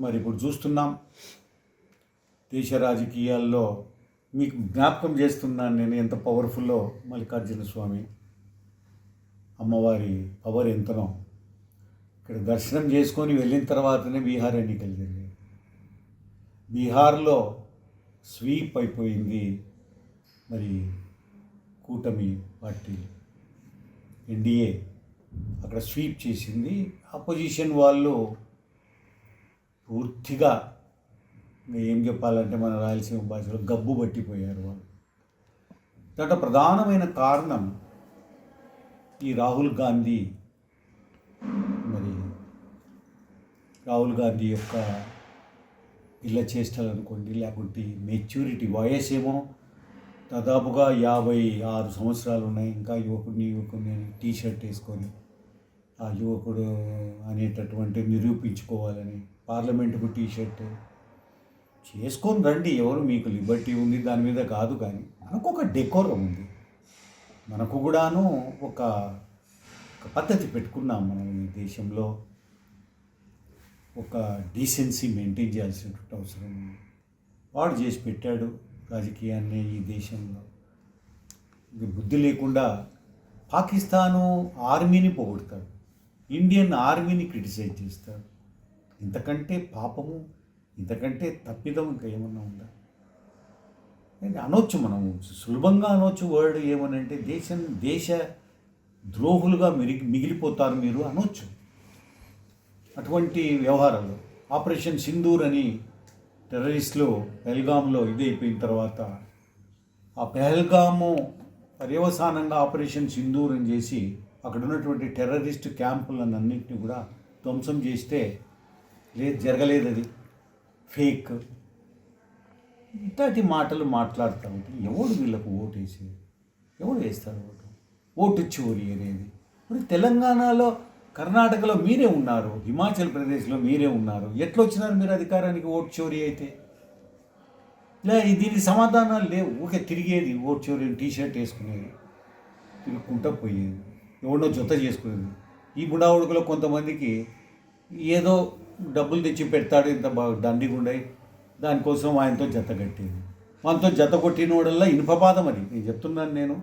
మరి ఇప్పుడు చూస్తున్నాం. దేశ రాజకీయాల్లో మీకు జ్ఞాపకం చేస్తున్నాను నేను ఎంత పవర్ఫుల్లో మల్లికార్జున స్వామి అమ్మవారి పవర్ ఎంతనో. ఇక్కడ దర్శనం చేసుకొని వెళ్ళిన తర్వాతనే బీహార్ ఎన్నికలు జరిగాయి బీహార్లో స్వీప్ అయిపోయింది మరి కూటమి పార్టీ. ఎన్డీఏ అక్కడ స్వీప్ చేసింది. అపోజిషన్ వాళ్ళు పూర్తిగా ఏం చెప్పాలంటే మన రాయలసీమ భాషలో గబ్బు పట్టిపోయారు వాళ్ళు. దాంట్లో ప్రధానమైన కారణం ఈ రాహుల్ గాంధీ మరి రాహుల్ గాంధీ యొక్క ఇళ్ళ చేష్టలు అనుకోండి లేకుంటే మెచ్యూరిటీ వయస్ ఏమో దాదాపుగా యాభై ఆరు సంవత్సరాలు ఉన్నాయి. ఇంకా యువకుడిని యువకుడిని టీ షర్ట్ వేసుకొని ఆ యువకుడు అనేటటువంటి నిరూపించుకోవాలని పార్లమెంటుకు టీ షర్ట్ చేసుకొని రండి ఎవరు మీకు లిబర్టీ ఉంది దాని మీద కాదు కానీ. మనకు ఒక డెకోరం ఉంది. మనకు కూడాను ఒక ఒక పద్ధతి పెట్టుకున్నాం మనం ఈ దేశంలో. ఒక డీసెన్సీ మెయింటైన్ చేయాల్సినటువంటి అవసరం ఉంది. వాడు చేసి పెట్టాడు రాజకీయాన్ని ఈ దేశంలో. ఇది బుద్ధి లేకుండా పాకిస్తాను ఆర్మీని పోగొడతాడు. ఇండియన్ ఆర్మీని క్రిటిసైజ్ చేస్తాడు. ఇంతకంటే పాపము ఇంతకంటే తప్పిదం ఇంకా ఏమన్నా ఉందా? అనొచ్చు మనం సులభంగా అనొచ్చు వర్డ్ ఏమనంటే దేశం దేశ ద్రోహులుగా మిరిగి మిగిలిపోతారు మీరు అనొచ్చు. అటువంటి వ్యవహారాలు. ఆపరేషన్ సింధూర్ అని టెర్రరిస్టులు పెహల్గాంలో అయిపోయిన తర్వాత ఆ పెహల్గాము పర్యవసానంగా ఆపరేషన్ సింధూర్ అని చేసి అక్కడ ఉన్నటువంటి టెర్రరిస్ట్ క్యాంపులన్నింటినీ కూడా ధ్వంసం చేస్తే లేదు జరగలేదు అది. ఫేక్. ఇట్లాంటి మాటలు మాట్లాడుతూ ఉంటే ఎవడు వీళ్ళకు ఓటు వేసేది? ఎవడు వేస్తారు ఓటు? ఓటు చోరీ అనేది. మరి తెలంగాణలో కర్ణాటకలో మీరే ఉన్నారు హిమాచల్ ప్రదేశ్లో మీరే ఉన్నారు. ఎట్లా వచ్చినారు మీరు అధికారానికి ఓటు చోరీ అయితే? లే దీనికి సమాధానాలు లేవు. ఊకే తిరిగేది ఓటు చోరీ టీ షర్ట్ వేసుకునేది. తిరుగుకుంటా పోయేది. ఎవడో జొత్త చేసుకునేది. ఈ బుడావుడుకులో కొంతమందికి ఏదో డబ్బులు తెచ్చి పెడతాడు ఇంత బాగా దండిగుండయి దానికోసం ఆయనతో జత కట్టేది. మనతో జత కొట్టిన వాడల్లా ఇనుపపాదం అది. నేను చెప్తున్నాను నేను.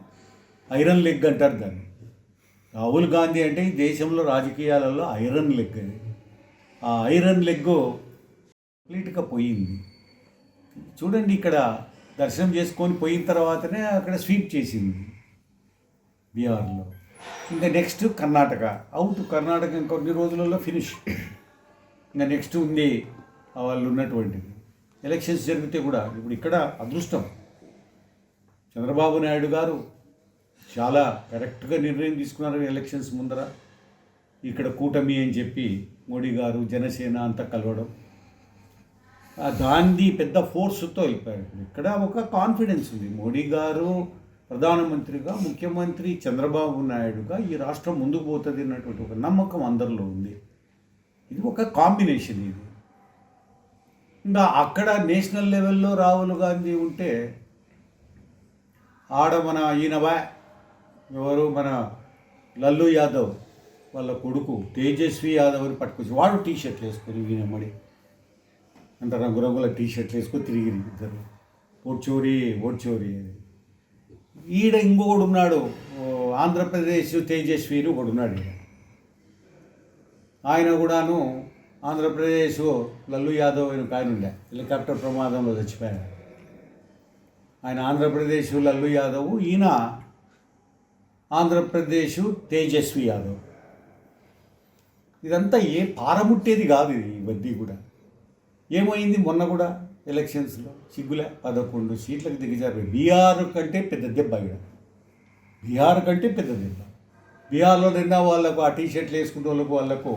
ఐరన్ లెగ్ అంటారు దాన్ని. రాహుల్ గాంధీ అంటే ఈ దేశంలో రాజకీయాలలో ఐరన్ లెగ్ అది. ఆ ఐరన్ లెగ్ కంప్లీట్గా పోయింది. చూడండి ఇక్కడ దర్శనం చేసుకొని పోయిన తర్వాతనే అక్కడ స్వీప్ చేసింది బీహార్లో. ఇంకా నెక్స్ట్ కర్ణాటక. అవుట్ కర్ణాటక ఇంకొన్ని రోజులలో ఫినిష్. ఇంకా నెక్స్ట్ ఉంది వాళ్ళు ఉన్నటువంటిది ఎలక్షన్స్ జరిగితే కూడా ఇప్పుడు ఇక్కడ అదృష్టం. చంద్రబాబు నాయుడు గారు చాలా కరెక్ట్గా నిర్ణయం తీసుకున్నారు ఎలక్షన్స్ ముందర. ఇక్కడ కూటమి అని చెప్పి మోడీ గారు జనసేన అంతా కలవడం. గాంధీ పెద్ద ఫోర్స్తో వెళ్ళిపోయారు ఇక్కడ ఒక కాన్ఫిడెన్స్ ఉంది. మోడీ గారు ప్రధానమంత్రిగా ముఖ్యమంత్రి చంద్రబాబు నాయుడుగా ఈ రాష్ట్రం ముందుకు పోతుంది అన్నటువంటి ఒక నమ్మకం అందరిలో ఉంది. ఇది ఒక కాంబినేషన్ ఇది. ఇంకా అక్కడ నేషనల్ లెవెల్లో రాహుల్ గాంధీ ఉంటే ఆడ మన ఈయనవా ఎవరు మన లల్లు యాదవ్ వాళ్ళ కొడుకు తేజస్వి యాదవ్ అని పట్టుకొచ్చి వాడు టీ షర్ట్లు వేసుకొని ఈయనమ్మడి అంత రంగురంగుల టీ షర్ట్లు వేసుకొని తిరిగి ఇద్దరు. ఓడ్చోరి ఓడ్చోరి ఈడ ఇంకొకడు ఉన్నాడు ఆంధ్రప్రదేశ్ తేజస్వి ఒకడున్నాడు ఉన్నాడు ఈడ. ఆయన కూడాను ఆంధ్రప్రదేశ్ లల్లు యాదవ్ అని ఒక ఆయన ఉండే. హెలికాప్టర్ ప్రమాదంలో చచ్చిపోయాడు. ఆయన ఆంధ్రప్రదేశ్ లల్లు యాదవ్ ఈయన ఆంధ్రప్రదేశ్ తేజస్వి యాదవ్. ఇదంతా ఏ పారముట్టేది కాదు ఇది ఇవన్నీ కూడా. ఏమైంది మొన్న కూడా ఎలక్షన్స్లో? సిగ్గులే? పదకొండు సీట్లకు దిగజారు బీహార్ కంటే పెద్ద దెబ్బ ఇక్కడ బీహార్ కంటే పెద్ద దెబ్బ. బీహార్లో నిన్న వాళ్ళకు ఆ టీ షర్ట్లు వేసుకునే వాళ్ళకు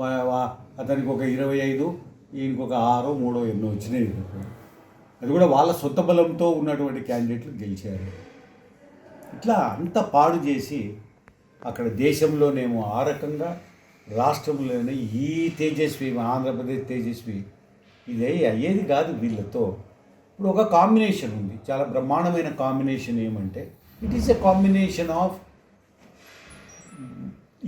వాళ్ళకు అతనికి ఒక ఇరవై ఐదు ఈయనకొక ఆరో మూడో ఎన్నో వచ్చినాయి. అది కూడా వాళ్ళ సొంత బలంతో ఉన్నటువంటి క్యాండిడేట్లు గెలిచారు. ఇట్లా అంత పాడు చేసి అక్కడ దేశంలోనేమో ఆ రకంగా రాష్ట్రంలోనే ఈ తేజస్వి ఆంధ్రప్రదేశ్ తేజస్వి ఇది అయ్యేది కాదు వీళ్ళతో. ఇప్పుడు ఒక కాంబినేషన్ ఉంది. చాలా బ్రహ్మాండమైన కాంబినేషన్ ఏమంటే it is a combination of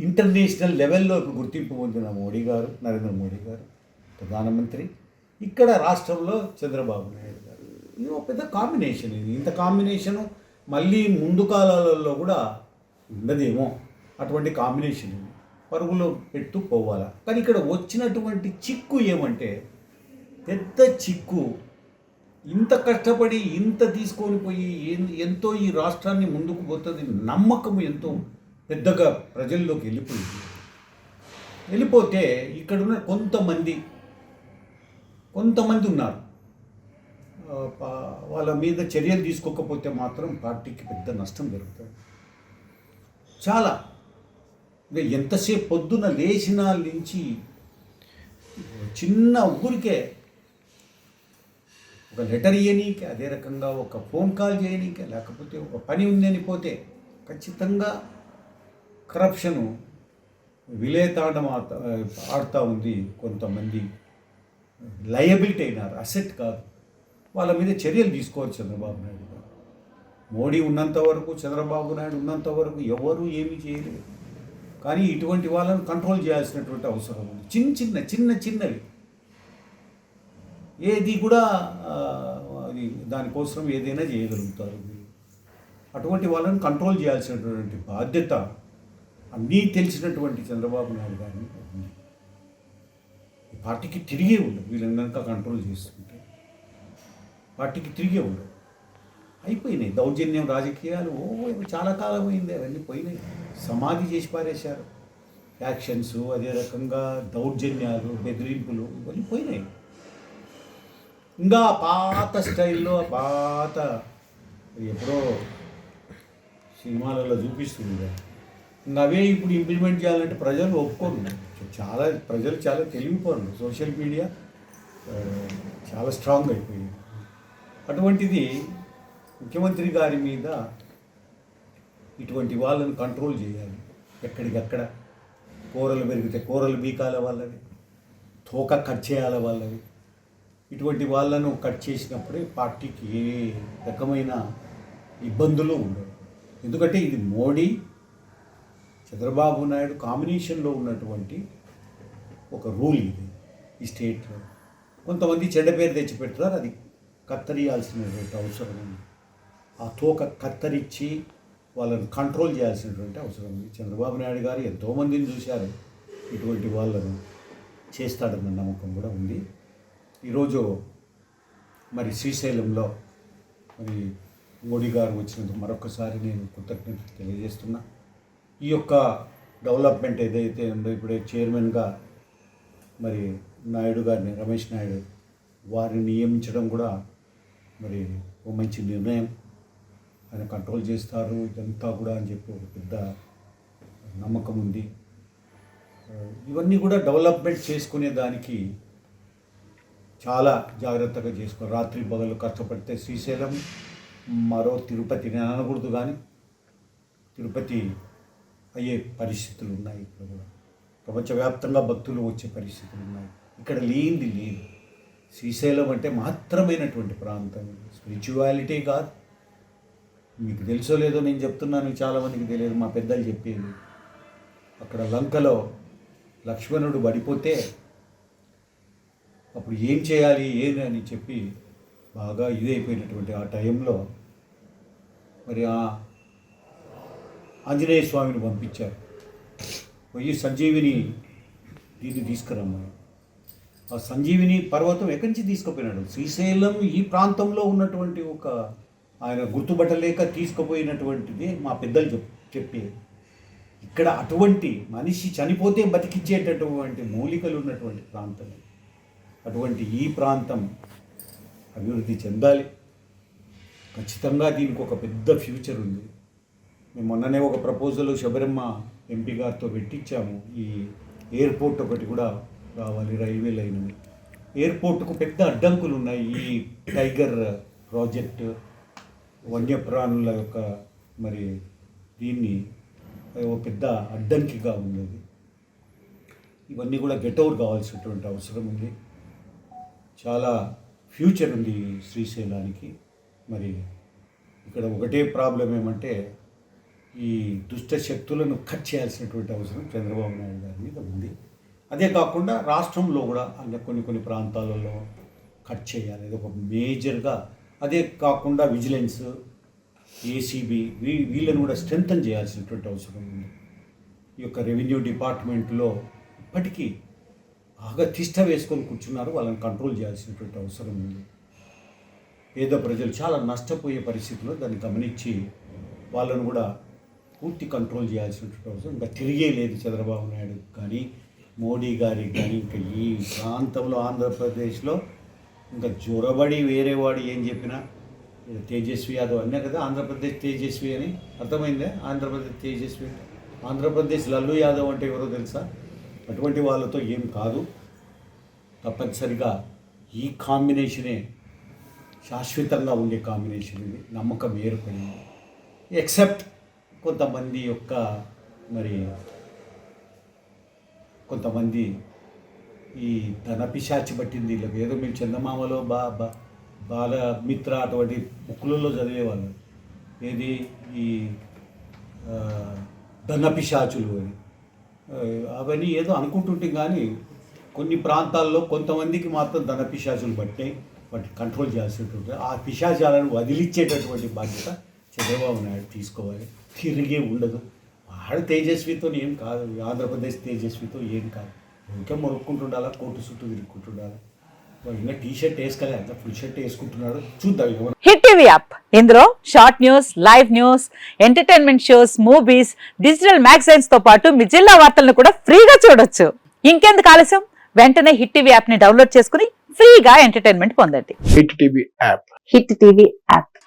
international లెవెల్లో ఇప్పుడు గుర్తింపు పొందిన మోడీ గారు నరేంద్ర మోడీ గారు ప్రధానమంత్రి ఇక్కడ రాష్ట్రంలో చంద్రబాబు నాయుడు గారు. ఇది ఒక పెద్ద కాంబినేషన్ ఇది. ఇంత కాంబినేషను మళ్ళీ ముందు కాలాలలో కూడా ఉండదేమో. అటువంటి కాంబినేషన్ ఇది. పరుగులో పెట్టు పోవాలా. కానీ ఇక్కడ వచ్చినటువంటి చిక్కు ఏమంటే పెద్ద చిక్కు. ఇంత కష్టపడి ఇంత తీసుకొని పోయి ఎంతో ఈ రాష్ట్రాన్ని ముందుకు పోతుంది నమ్మకం ఎంతో పెద్దగా ప్రజల్లోకి వెళ్ళిపోయింది. వెళ్ళిపోతే ఇక్కడ ఉన్న కొంతమంది కొంతమంది ఉన్నారు. వాళ్ళ మీద చర్యలు తీసుకోకపోతే మాత్రం పార్టీకి పెద్ద నష్టం జరుగుతుంది. చాలా. ఇంకా ఎంతసేపు పొద్దున లేచిన నుంచి చిన్న ఊరికే ఒక లెటర్ ఇవ్వనీకి అదే రకంగా ఒక ఫోన్ కాల్ చేయనీకి లేకపోతే ఒక పని ఉందని పోతే ఖచ్చితంగా కరప్షను విలేతాండం ఆడుతా ఆడుతూ ఉంది కొంతమంది. లయబిలిటీ అయినారు అసెట్ కాదు. వాళ్ళ మీద చర్యలు తీసుకోవాలి చంద్రబాబు నాయుడు గారు. మోడీ ఉన్నంత వరకు చంద్రబాబు నాయుడు ఉన్నంత వరకు ఎవరు ఏమీ చేయలేదు. కానీ ఇటువంటి వాళ్ళని కంట్రోల్ చేయాల్సినటువంటి అవసరం ఉంది. చిన్న చిన్న చిన్న చిన్నవి. ఏది కూడా అది దానికోసం ఏదైనా చేయగలుగుతారు అటువంటి వాళ్ళని కంట్రోల్ చేయాల్సినటువంటి బాధ్యత అన్నీ తెలిసినటువంటి చంద్రబాబు నాయుడు గారిని ఈ పార్టీకి తిరిగే ఉండదు వీళ్ళందరికీ కంట్రోల్ చేస్తుంటే. పార్టీకి తిరిగే ఉండదు. అయిపోయినాయి దౌర్జన్యం రాజకీయాలు ఓ చాలా కాలం అయింది అవన్నీ పోయినాయి. సమాధి చేసి పారేశారు. యాక్షన్స్ అదే రకంగా దౌర్జన్యాలు బెదిరింపులు ఇవన్నీ పోయినాయి. ఇంకా పాత స్టైల్లో పాత ఎప్పుడో సినిమాలలో చూపిస్తుంది కదా. అవే ఇప్పుడు ఇంప్లిమెంట్ చేయాలంటే ప్రజలు ఒప్పుకోరు. చాలా ప్రజలు చాలా తెలివిపోరు. సోషల్ మీడియా చాలా స్ట్రాంగ్ అయిపోయింది. అటువంటిది ముఖ్యమంత్రి గారి మీద ఇటువంటి వాళ్ళని కంట్రోల్ చేయాలి. ఎక్కడికక్కడ కూరలు పెరిగితే కూరలు బీకాల వాళ్ళవి తోక కట్ చేయాల వాళ్ళవి. ఇటువంటి వాళ్ళను కట్ చేసినప్పుడే పార్టీకి ఏ రకమైన ఇబ్బందులు ఉండవు. ఎందుకంటే ఇది మోడీ చంద్రబాబు నాయుడు కాంబినేషన్లో ఉన్నటువంటి ఒక రూల్ ఇది ఈ స్టేట్లో. కొంతమంది చెడ్డ పేరు తెచ్చిపెడతారు అది కత్తరియాల్సినటువంటి అవసరం ఉంది. ఆ తోక కత్తరించి వాళ్ళని కంట్రోల్ చేయాల్సినటువంటి అవసరం ఉంది. చంద్రబాబు నాయుడు గారు ఎంతోమందిని చూశారు. ఇటువంటి వాళ్ళను చేస్తాడన్న నమ్మకం కూడా ఉంది. ఈరోజు మరి శ్రీశైలంలో మరి మోడీ గారు వచ్చినందుకు మరొకసారి నేను కృతజ్ఞతలు తెలియజేస్తున్నా. ఈ యొక్క డెవలప్మెంట్ ఏదైతే ఉందో ఇప్పుడే చైర్మన్గా మరి నాయుడు గారిని రమేష్ నాయుడు వారిని నియమించడం కూడా మరి ఓ మంచి నిర్ణయం. ఆయన కంట్రోల్ చేస్తారు ఇదంతా కూడా అని చెప్పి ఒక పెద్ద నమ్మకం ఉంది. ఇవన్నీ కూడా డెవలప్మెంట్ చేసుకునే దానికి చాలా జాగ్రత్తగా చేసుకో రాత్రి పగలు కష్టపడితే శ్రీశైలం మరో తిరుపతి నేను అనకూడదు కానీ తిరుపతి అయ్యే పరిస్థితులు ఉన్నాయి ఇక్కడ కూడా. ప్రపంచవ్యాప్తంగా భక్తులు వచ్చే పరిస్థితులు ఉన్నాయి ఇక్కడ లేనిది లేదు. శ్రీశైలం అంటే మాత్రమైనటువంటి ప్రాంతం. స్పిరిచువాలిటీ కాదు. మీకు తెలుసో లేదో నేను చెప్తున్నాను చాలామందికి తెలియదు మా పెద్దలు చెప్పేది. అక్కడ లంకలో లక్ష్మణుడు పడిపోతే అప్పుడు ఏం చేయాలి ఏది అని చెప్పి బాగా ఇదైపోయినటువంటి ఆ టైంలో మరి ఆ ఆంజనేయ స్వామిని పంపించారు. పోయి సంజీవిని దీన్ని తీసుకురమ్మని. ఆ సంజీవిని పర్వతం ఎక్కడి నుంచి తీసుకుపోయినాడు? శ్రీశైలం ఈ ప్రాంతంలో ఉన్నటువంటి ఒక ఆయన గుర్తుపట్టలేక తీసుకుపోయినటువంటిది మా పెద్దలు చెప్ చెప్పేది. ఇక్కడ అటువంటి మనిషి చనిపోతే బతికించేటటువంటి మూలికలు ఉన్నటువంటి ప్రాంతం అటువంటి ఈ ప్రాంతం అభివృద్ధి చెందాలి. ఖచ్చితంగా దీనికి ఒక పెద్ద ఫ్యూచర్ ఉంది. మేము మొన్ననే ఒక ప్రపోజల్ శబరిమ్మ ఎంపీ గారితో పెట్టించాము. ఈ ఎయిర్పోర్ట్ ఒకటి కూడా రావాలి రైల్వే లైన్. ఎయిర్పోర్ట్కు పెద్ద అడ్డంకులు ఉన్నాయి ఈ టైగర్ ప్రాజెక్ట్ వన్యప్రాణుల యొక్క మరి దీన్ని ఒక పెద్ద అడ్డంకిగా ఉన్నది. ఇవన్నీ కూడా గెట్ అవుట్ కావాల్సినటువంటి అవసరం ఉంది. చాలా ఫ్యూచర్ ఉంది ఈ శ్రీశైలానికి. మరి ఇక్కడ ఒకటే ప్రాబ్లం ఏమంటే ఈ దుష్ట శక్తులను కట్ చేయాల్సినటువంటి అవసరం చంద్రబాబు నాయుడు గారి మీద ఉంది. అదే కాకుండా రాష్ట్రంలో కూడా అంటే కొన్ని కొన్ని ప్రాంతాలలో కట్ చేయాలి. ఇది ఒక మేజర్గా అదే కాకుండా విజిలెన్స్ ఏసీబీ వీ వీళ్ళను కూడా స్ట్రెంగ్తన్ చేయాల్సినటువంటి అవసరం ఉంది. ఈ యొక్క రెవెన్యూ డిపార్ట్మెంట్లో ఇప్పటికీ బాగా తిష్ట వేసుకొని కూర్చున్నారు. వాళ్ళని కంట్రోల్ చేయాల్సినటువంటి అవసరం ఉంది. పేద ప్రజలు చాలా నష్టపోయే పరిస్థితిలో దాన్ని గమనించి వాళ్ళను కూడా పూర్తి కంట్రోల్ చేయాల్సినటువంటి అవసరం. ఇంకా తిరిగే లేదు చంద్రబాబు నాయుడు కానీ మోడీ గారికి కానీ. ఇంకా ఈ ప్రాంతంలో ఆంధ్రప్రదేశ్లో ఇంకా జ్వరబడి వేరే వాడు ఏం చెప్పినా తేజస్వి యాదవ్ అన్నా కదా ఆంధ్రప్రదేశ్ తేజస్వి అని. అర్థమైందే? ఆంధ్రప్రదేశ్ తేజస్వి ఆంధ్రప్రదేశ్ లల్లు యాదవ్ అంటే ఎవరో తెలుసా? అటువంటి వాళ్ళతో ఏం కాదు. తప్పనిసరిగా ఈ కాంబినేషనే శాశ్వతంగా ఉండే కాంబినేషన్ ఇది. నమ్మకం ఏర్పడింది. ఎక్సెప్ట్ కొంతమంది యొక్క మరి కొంతమంది ఈ ధన పిశాచి పట్టింది. వీళ్ళకి ఏదో మేము చందమామలో బా బాల బాలమిత్ర అటువంటి బుక్కులలో చదివేవాళ్ళు. ఏది ఈ ఆ, ధన పిశాచులు అని. అవన్నీ ఏదో అనుకుంటుంటే కానీ కొన్ని ప్రాంతాల్లో కొంతమందికి మాత్రం ధన పిశాచులు పట్టాయి వాటిని కంట్రోల్ చేయాల్సినటువంటి ఆ పిశాచాలను వదిలిచ్చేటటువంటి బాధ్యత చంద్రబాబు నాయుడు తీసుకోవాలి. తిరిగే ఉండదు. వాడు తేజస్వితో ఏం కాదు. ఆంధ్రప్రదేశ్ తేజస్వితో ఏం కాదు. ఇంకా మొరుక్కుంటుండాలా కోటు చుట్టూ తిరుగుకుంటుండాలి వాడు ఇంకా టీ షర్ట్ వేసుకోలే అంత ఫుల్ షర్ట్ వేసుకుంటున్నాడు. చూద్దాం ఎవరు. Hit TV app. ఇందులో short news live news entertainment shows movies digital మ్యాగజైన్స్తో పాటు మీ జిల్లా వార్తలను కూడా ఫ్రీగా చూడొచ్చు. ఇంకెందుకు ఆలస్యం? వెంటనే హిట్ టీవీ యాప్ని డౌన్లోడ్ చేసుకుని ఫ్రీగా ఎంటర్టైన్మెంట్ పొందండి. Hit TV app. Hit TV app.